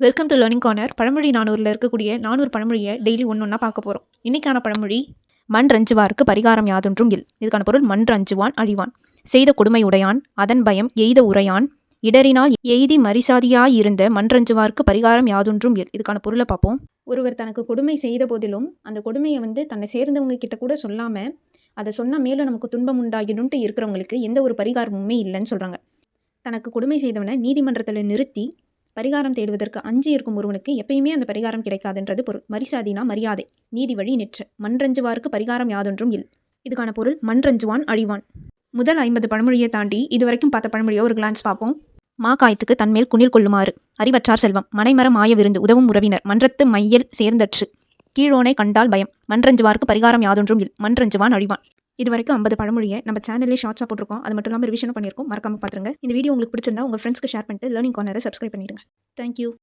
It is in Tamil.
வெல்கம் டு லேர்னிங் கார்னர் பழமொழி நானூரில் இருக்கக்கூடிய நானூறு பழமொழியை டெய்லி ஒன்று ஒன்றா பார்க்க போகிறோம் இன்றைக்கான பழமொழி மண் ரஞ்சுவார்க்கு பரிகாரம் யாதொன்றும் இல். இதுக்கான பொருள் மண் ரஞ்சுவான் அழிவான். செய்த கொடுமை உடையான் அதன் பயம் எய்த உரையான். இடரினால் எய்தி மரிசாதியாயிருந்த மன்றஞ்சுவார்க்கு பரிகாரம் யாதொன்றும் இல். இதுக்கான பொருளை பார்ப்போம். ஒருவர் தனக்கு கொடுமை செய்த போதிலும் அந்த கொடுமையை வந்து தன்னை சேர்ந்தவங்க கிட்ட கூட சொல்லாமல் அதை சொன்னால் மேலும் நமக்கு துன்பம் உண்டாகிடும்ட்டு இருக்கிறவங்களுக்கு எந்த ஒரு பரிகாரமுமே இல்லைன்னு சொல்கிறாங்க தனக்கு கொடுமை செய்தவனை நீதிமன்றத்தில் நிறுத்தி பரிகாரம் தேடுவதற்கு அஞ்சு இருக்கும் ஒருவனுக்கு எப்பயுமே அந்த பரிகாரம் கிடைக்காதுன்றது பொருள். மரிசாதினா மரியாதை நீதி வழி நெற்று. மன்றஞ்சுவாருக்கு பரிகாரம் யாதொன்றும் இல் இதுக்கான பொருள் மன்றஞ்சுவான் அழிவான். முதல் ஐம்பது பழமொழியை தாண்டி இதுவரைக்கும் பார்த்த பழமொழியை ஒரு கிளான்ஸ் பார்ப்போம். மா காய்த்துக்கு தன்மேல் குனில் கொள்ளுமாறு. அறிவற்றார் செல்வம். மனைமரம் மாய விருந்து உதவும் உறவினர். மன்றத்து மையல் சேர்ந்தற்று. கீழோனை கண்டால் பயம். மன்றஞ்சுவார்க்கு பரிகாரம் யாதொன்றும் இல் மன்றஞ்சுவான் அழிவான். இது வரைக்கும் ஐம்பது பழமொழியை நம்ம சேனல்லே ஷார்ட்ஸாக போட்டிருக்கோம். அது மட்டும் இல்லாமல் ரிவிஷனும் பண்ணியிருக்கோம். மறக்காமல் பார்த்துருங்க இந்த வீடியோ உங்களுக்கு பிடிச்சிருந்தா உங்கள் ஃப்ரெண்ட்ஸ்க்கு ஷேர் பண்ணிட்டு லேர்னிங் கார்னரை சப்ஸ்கிரைப் பண்ணிடுங்க. Thank you